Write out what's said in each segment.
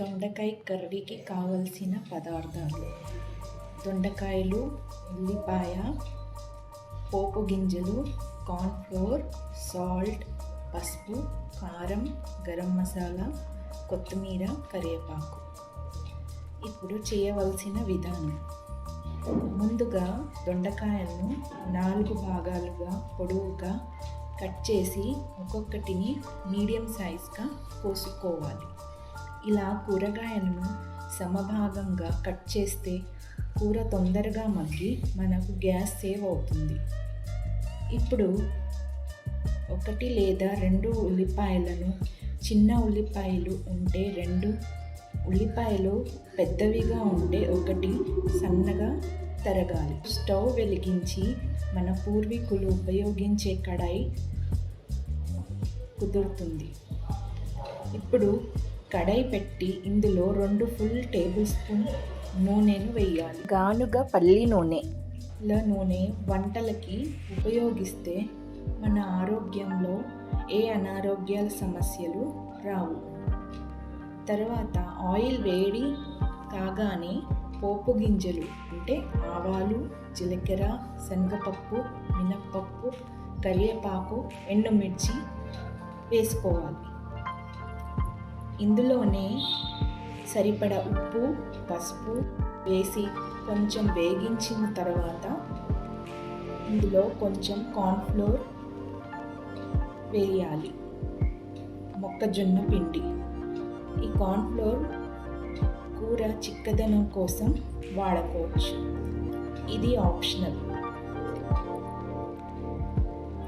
దొండకాయ కర్రీకి కావలసిన పదార్థాలు. దొండకాయలు ఉల్లిపాయ పోపు గింజలు కార్న్ఫ్లోర్ సాల్ట్ పసుపు కారం గరం మసాలా కొత్తిమీర కరివేపాకు. ఇప్పుడు చేయవలసిన విధానం. ముందుగా దొండకాయలను నాలుగు భాగాలుగా పొడవుగా కట్ చేసి ఒక్కొక్కటిని మీడియం సైజ్గా కోసుకోవాలి. ఇలా కూరగాయలను సమభాగంగా కట్ చేస్తే కూర తొందరగా మగ్గి మనకు గ్యాస్ సేవ్ అవుతుంది. ఇప్పుడు ఒకటి లేదా రెండు ఉల్లిపాయలను చిన్న ఉల్లిపాయలు ఉంటే రెండు ఉల్లిపాయలు పెద్దవిగా ఉంటే ఒకటి సన్నగా తరగాలి. స్టవ్ వెలిగించి మన పూర్వీకులు ఉపయోగించే కడాయి కుదురుతుంది. ఇప్పుడు కడాయి పెట్టి ఇందులో రెండు ఫుల్ టేబుల్ స్పూన్ నూనెను వేయాలి. గానుగ పల్లి నూనె. ఇలా నూనె వంటలకి ఉపయోగిస్తే మన ఆరోగ్యంలో ఏ అనారోగ్యాల సమస్యలు రావు. తర్వాత ఆయిల్ వేడి కాగానే పోపు గింజలు అంటే ఆవాలు జీలకర్ర శనగపప్పు మినప్పప్పు కరివేపాకు ఎండుమిర్చి వేసుకోవాలి. ఇందులోనే సరిపడ ఉప్పు పసుపు వేసి కొంచెం వేగించిన తర్వాత ఇందులో కొంచెం కార్న్ఫ్లోర్ వేయాలి. మొక్కజొన్న పిండి. ఈ కార్న్ఫ్లోర్ కూర చిక్కదనం కోసం వాడుకోవచ్చు. ఇది ఆప్షనల్.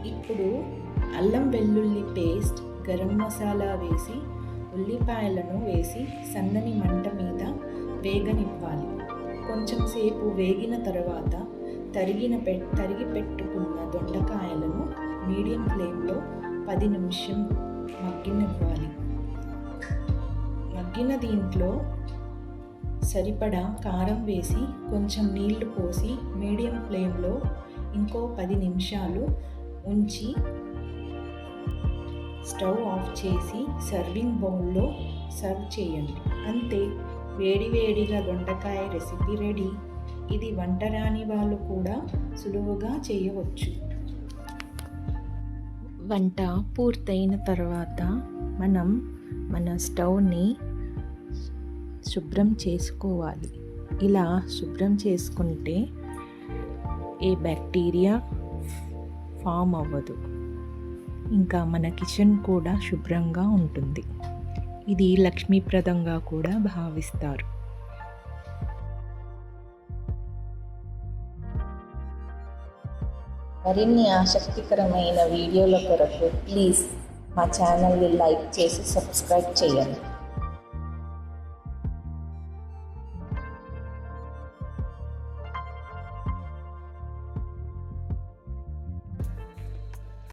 ఇప్పుడు అల్లం వెల్లుల్లి పేస్ట్ గరం మసాలా వేసి ఉల్లిపాయలను వేసి సన్నని మంట మీద వేగనివ్వాలి. కొంచెం సేపు వేగిన తర్వాత తరిగిన పె తరిగి పెట్టుకున్న దొండకాయలను మీడియం ఫ్లేమ్లో పది నిమిషం మగ్గినివ్వాలి. మగ్గిన దీంట్లో సరిపడా కారం వేసి కొంచెం నీళ్ళు పోసి మీడియం ఫ్లేమ్లో ఇంకో పది నిమిషాలు ఉంచి స్టవ్ ఆఫ్ చేసి సర్వింగ్ బౌల్లో సర్వ్ చేయండి. అంతే. వేడివేడిగా దొండకాయ రెసిపీ రెడీ. ఇది వంట రాని వాళ్ళు కూడా సులువుగా చేయవచ్చు. వంట పూర్తయిన తర్వాత మనం మన స్టవ్ని శుభ్రం చేసుకోవాలి. ఇలా శుభ్రం చేసుకుంటే ఏ బ్యాక్టీరియా ఫామ్ అవ్వదు. ఇంకా మన కిచెన్ కూడా శుభ్రంగా ఉంటుంది. ఇది లక్ష్మీప్రదంగా కూడా భావిస్తారు. మరిన్ని ఆసక్తికరమైన వీడియోల కొరకు ప్లీజ్ మా ఛానల్ని లైక్ చేసి సబ్స్క్రైబ్ చేయండి.